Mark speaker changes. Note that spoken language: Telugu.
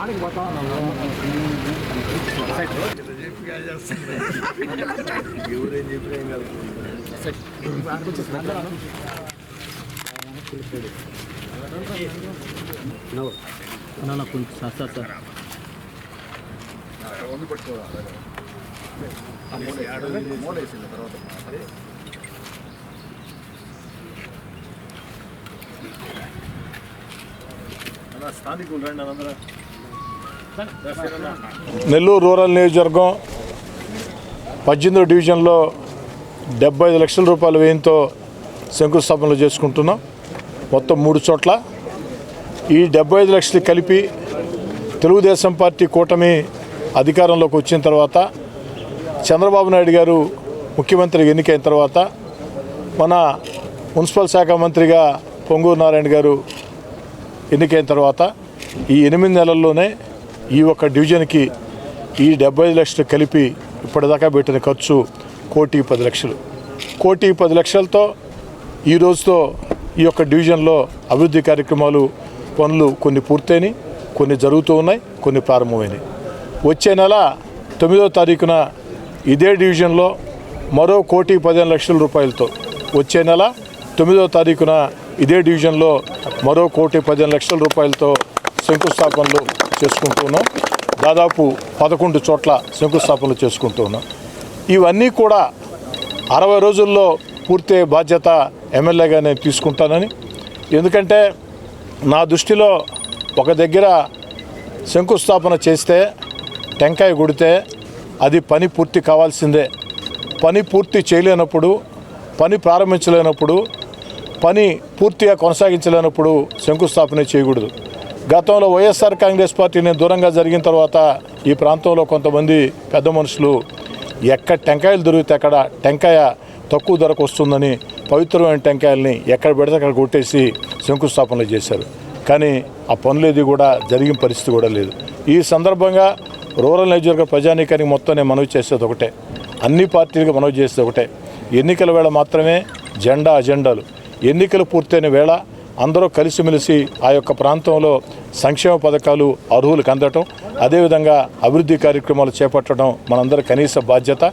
Speaker 1: ఆడికి పోతా ఎవరేం చెప్పేం కాదు కొంచెం సార్ సార్ సార్ పట్టుకోవాలి మూడు వేసిన తర్వాత
Speaker 2: నెల్లూరు రూరల్ నియోజకవర్గం పద్దెనిమిదో డివిజన్లో డెబ్బై ఐదు లక్షల రూపాయల వ్యయంతో శంకుస్థాపనలు చేసుకుంటున్నాం. మొత్తం మూడు చోట్ల. ఈ డెబ్బై ఐదు లక్షలు కలిపి తెలుగుదేశం పార్టీ కూటమి అధికారంలోకి వచ్చిన తర్వాత చంద్రబాబు నాయుడు గారు ముఖ్యమంత్రి ఎన్నికైన తర్వాత మన మున్సిపల్ శాఖ మంత్రిగా పొంగూరు నారాయణ గారు ఎన్నికైన తర్వాత ఈ ఎనిమిది నెలల్లోనే ఈ ఒక్క డివిజన్కి ఈ డెబ్బై లక్షలు కలిపి ఇప్పటిదాకా పెట్టిన ఖర్చు కోటి పది లక్షలు. కోటి పది లక్షలతో ఈ రోజుతో ఈ యొక్క డివిజన్లో అభివృద్ధి కార్యక్రమాలు పనులు కొన్ని పూర్తయినాయి కొన్ని జరుగుతూ ఉన్నాయి కొన్ని ప్రారంభమైనాయి. వచ్చే నెల తొమ్మిదో తారీఖున ఇదే డివిజన్లో మరో కోటి పదిహేను లక్షల రూపాయలతో వచ్చే నెల తొమ్మిదో తారీఖున ఇదే డివిజన్లో మరో కోటి పదిహేను లక్షల రూపాయలతో శంకుస్థాపనలు చేసుకుంటున్నాం దాదాపు పదకొండు చోట్ల శంకుస్థాపనలు చేసుకుంటున్నాం ఇవన్నీ కూడా అరవై రోజుల్లో పూర్తి బాధ్యత ఎమ్మెల్యేగా నేను తీసుకుంటానని. ఎందుకంటే నా దృష్టిలో ఒక దగ్గర శంకుస్థాపన చేస్తే టెంకాయ కొడితే అది పని పూర్తి కావాల్సిందే. పని పూర్తి చేయలేనప్పుడు పని ప్రారంభించలేనప్పుడు పని పూర్తిగా కొనసాగించలేనప్పుడు శంకుస్థాపన చేయకూడదు. గతంలో వైఎస్ఆర్ కాంగ్రెస్ పార్టీ నేను దూరంగా జరిగిన తర్వాత ఈ ప్రాంతంలో కొంతమంది పెద్ద మనుషులు ఎక్కడ టెంకాయలు దొరికితే అక్కడ టెంకాయ తక్కువ ధరకు వస్తుందని పవిత్రమైన టెంకాయల్ని ఎక్కడ పెడితే అక్కడ కొట్టేసి శంకుస్థాపనలు చేశారు. కానీ ఆ పనులు కూడా జరిగిన పరిస్థితి కూడా లేదు. ఈ సందర్భంగా రూరల్ నియోజకవర్గ ప్రజానీకానికి మొత్తం నేను మనవి చేసేది ఒకటే. అన్ని పార్టీలకు మనవి చేసేది ఒకటే. ఎన్నికల వేళ మాత్రమే జెండా అజెండాలు. ఎన్నికలు పూర్తయిన వేళ అందరూ కలిసిమెలిసి ఆ యొక్క ప్రాంతంలో సంక్షేమ పథకాలు అర్హులకు అందటం అదేవిధంగా అభివృద్ధి కార్యక్రమాలు చేపట్టడం మనందరి కనీస బాధ్యత.